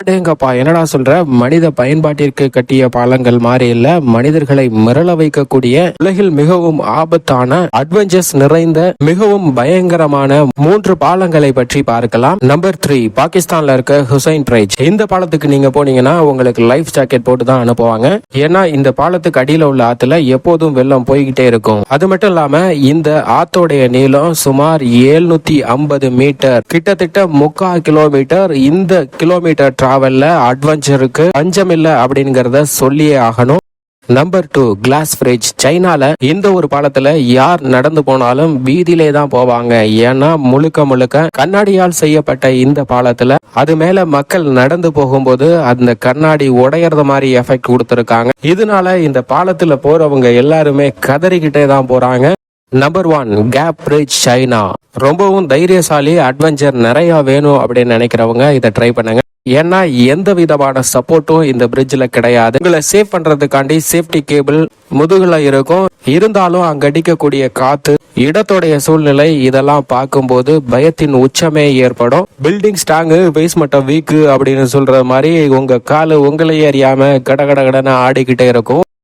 அடேங்கப்பா என்னடா சொல்ற? மனித பயன்பாட்டிற்கு கட்டிய பாலங்கள் மாதிரி இல்ல. மனிதர்களை மிரள வைக்கக்கூடிய உலகில் மிகவும் ஆபத்தான அட்வென்ச்சர்ஸ் நிறைந்த மிகவும் பயங்கரமான மூன்று பாலங்களை பற்றி பார்க்கலாம். நம்பர் த்ரீ பாகிஸ்தான்ல இருக்க ஹுசைன் பிரைஜ் இந்த பாலத்துக்கு நீங்க போனீங்கன்னா உங்களுக்கு லைஃப் ஜாக்கெட் போட்டு தான் அனுப்புவாங்க. ஏன்னா இந்த பாலத்துக்கு அடியில உள்ள ஆத்துல எப்போதும் வெள்ளம் போய்கிட்டே இருக்கும். அது மட்டும் இல்லாம இந்த ஆத்தோடைய நீளம் சுமார் 750 ஐம்பது மீட்டர். கிட்டத்தட்ட முக்கால் கிலோமீட்டர். இந்த கிலோமீட்டர் டிராவலில் அட்வென்ச்சருக்கு பஞ்சமில்லை அப்படிங்கிறத சொல்லியே ஆகணும். நம்பர் டூ கிளாஸ் ஃப்ரிட்ஜ் சைனால இந்த ஒரு பாலத்துல யார் நடந்து போனாலும் வீதியிலே தான் போவாங்க. ஏன்னா முழுக்க முழுக்க கண்ணாடியால் செய்யப்பட்ட இந்த பாலத்துல அது மேல மக்கள் நடந்து போகும்போது அந்த கண்ணாடி உடையறது மாதிரி எஃபெக்ட் கொடுத்துருக்காங்க. இதனால இந்த பாலத்துல போறவங்க எல்லாருமே கதறிக்கிட்டே தான் போறாங்க. Number one cape bridge China. ரொம்பவும் தைரியசாலி அட்வென்ச்சர் நிறைய வேணும் அப்படின்னு நினைக்கிறவங்க இதை ட்ரை பண்ணுங்க. ஏன்னா எந்த விதமான சப்போர்ட்டும் இந்த பிரிட்ஜில் கிடையாது. உங்களை சேஃப் பண்றதுக்காண்டி சேஃப்டி கேபிள் முதுகுல இருக்கும். இருந்தாலும் அங்க அடிக்கக்கூடிய காத்து இடத்துடைய சூழ்நிலை இதெல்லாம் பார்க்கும்போது பயத்தின் உச்சமே ஏற்படும். பில்டிங் ஸ்ட்ராங்கு பேஸ்மெண்ட்டை வீக்கு அப்படின்னு சொல்ற மாதிரி உங்க காலு உங்களையே அறியாம கட கட கடன்னு ஆடிக்கிட்டே இருக்கும்.